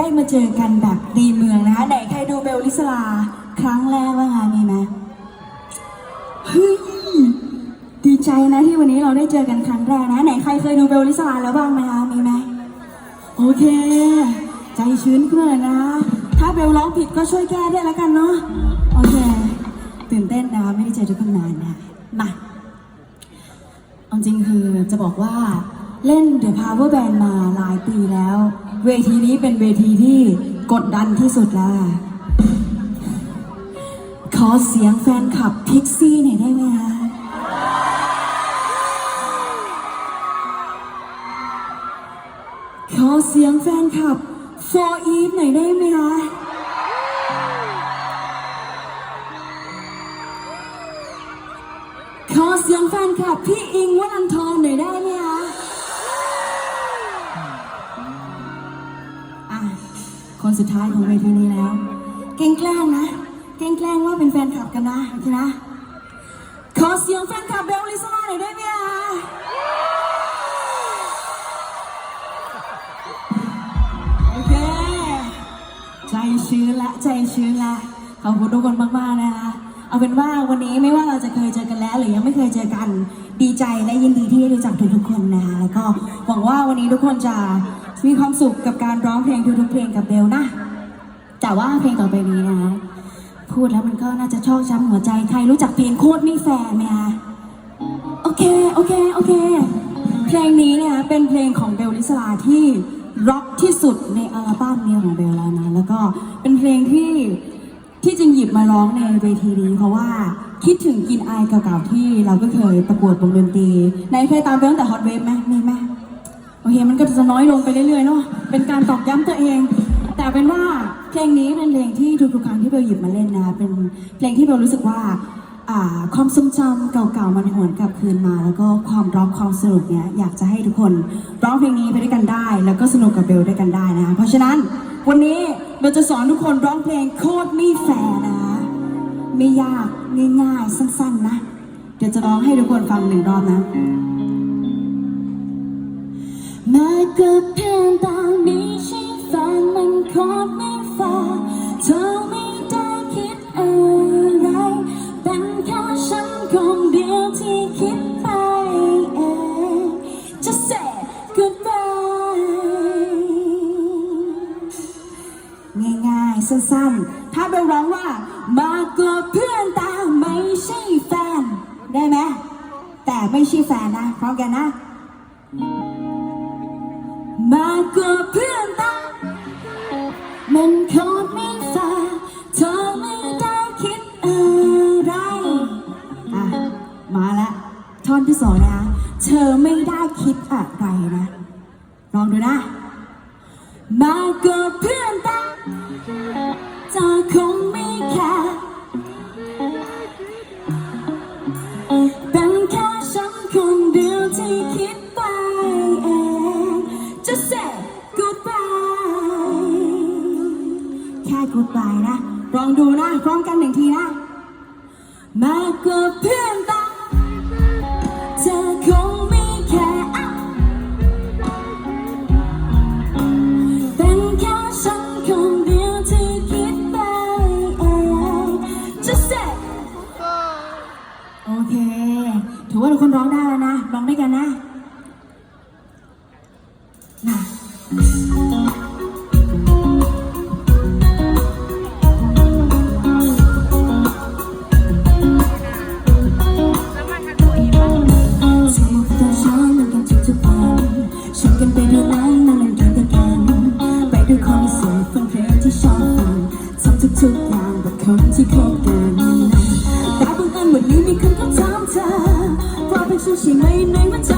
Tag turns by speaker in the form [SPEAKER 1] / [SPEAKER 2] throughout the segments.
[SPEAKER 1] ได้มาเจอกันแบบดีเมืองนะคะไหนใครดูเบลลิสลาครั้งแรกบ้างคะมีไหมเฮ้ยดีใจนะที่วันนี้เราได้เจอกันครั้งแรกนะ ไหนใครเคยดูเบลลิสลาแล้วบ้างไหมคะมีไหมโอเค ใจชื้นขึ้นมาเลยนะ ถ้าเบลร้องผิดก็ช่วยแก้ด้วยแล้วกันเนาะโอเค ตื่นเต้นนะคะไม่ได้เจอทุกคนนานนะมาเอาจริงคือจะบอกว่าเล่น The Power Band มาหลายปีแล้ว เวทีนี้เป็นเวทีที่กดดันที่สุดแล้วอะขอเสียงแฟนคลับพิกซี่หน่อยได้ไหมคะขอเสียงแฟนคลับ For Eve หน่อยได้ไหมคะขอเสียงแฟนคลับพี่อิงวัลันท สุดท้ายของเวทีนี้แล้วเก่งแกล้งนะเก่งแกล้งว่าเป็นแฟนคลับกันนะโอเคนะ ขอเสียงแฟนคลับเบลลิสลาหน่อยได้ไหมคะโอเค ใจชื้นละใจชื้นละขอบคุณทุกคนมากๆนะคะ เอาเป็นว่าวันนี้ไม่ว่าเราจะเคยเจอกันแล้ว หรือยังไม่เคยเจอกัน ดีใจและยินดีที่ได้รู้จักทุกๆคนนะคะแล้วก็หวังว่าวันนี้ทุกคนจะ มีความสุขกับการร้องเพลงทุกๆเพลงกับเบลนะ แต่ว่าเพลงต่อไปนี้นะคะพูดแล้วมันก็น่าจะชอกช้ำหัวใจใครรู้จักเพลงโคตรไม่แฟร์ไหมคะโอเค โอเค โอเค เพลงนี้เนี่ยเป็นเพลงของเบลลิสลาที่ร็อกที่สุดในอัลบั้มนี้ของเบลแล้วนะ แล้วก็เป็นเพลงที่ที่จริงหยิบมาร้องในเวทีนี้เพราะว่าคิดถึงกินอายเก่าๆที่เราก็เคยประกวดวงดนตรีในเคยตามไปตั้งแต่ฮอตเวฟไหมมีไหม โอเคมันก็จะน้อยลงไปเรื่อยๆเนาะเป็นการตอกย้ำตัวเอง แต่เป็นว่าเพลงนี้เป็นเพลงที่ทุกๆครั้งที่เบลหยิบมาเล่นนะเป็นเพลงที่เบลรู้สึกว่าความทรงจำเก่าๆมันหวนกลับคืนมา แล้วก็ความร็อกความสนุกเนี้ยอยากจะให้ทุกคนร้องเพลงนี้ไปด้วยกันได้ แล้วก็สนุกกับเบลด้วยกันได้นะคะเพราะฉะนั้นวันนี้เบลจะสอนทุกคนร้องเพลงโคตรไม่แฟร์นะไม่ยากง่ายๆสั้น ๆนะ เดี๋ยวจะร้องให้ทุกคนฟังหนึ่งรอบนะ มากกว่าเพื่อนตอนนี้ใช่แฟนมันคอดไม่ฟ้าเธอไม่ได้คิดอะไร เป็นแค่ฉันคนเดียวที่คิดไปเอง Just say goodbye ง่ายๆ สั้นๆ ถ้าเราร้องว่ามากกว่าเพื่อนตาไม่ใช่แฟน ได้ไหม แต่ไม่ใช่แฟนนะพร้อมกันนะ อะไรนะ ลองดูนะ มากกว่ โอเค ถือว่าทุกคนร้องได้แล้วนะ ร้องด้วยกันนะนะสมมติตอนเช้ามันกันทุกๆวันฉันกันไปดูหนังนั่งเล่นกมด้วยกันไปดูคอนเสิร์ตฟังเพลงที่ชอบฟังทำทุกๆอย่างแบบคนที่คบกัน เอิญวันนี้มีคนเขาถามเธอว่าเป็นฉันใช่ไหมในมันใจ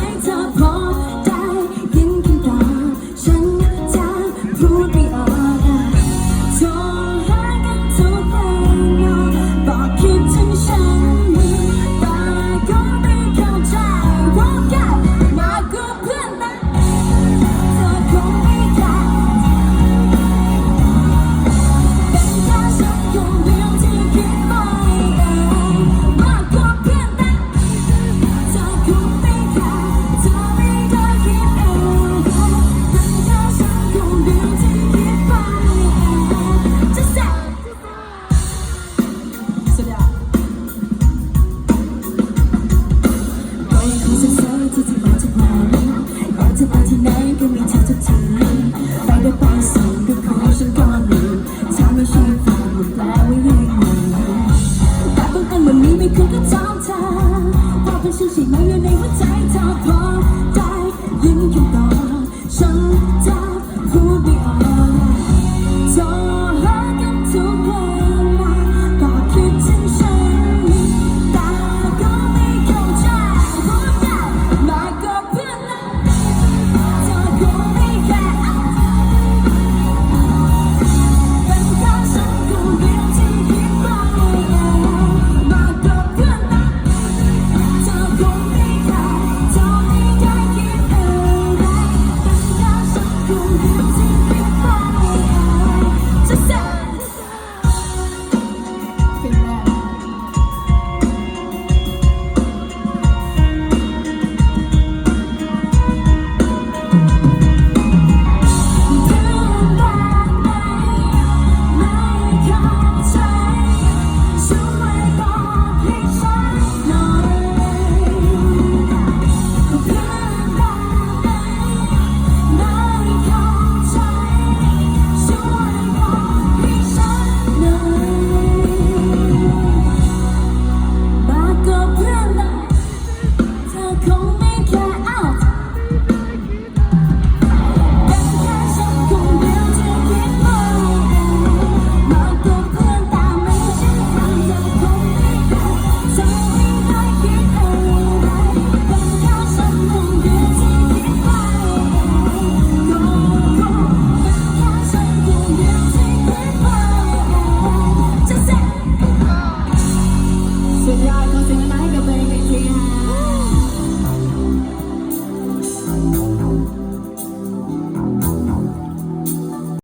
[SPEAKER 1] Serta.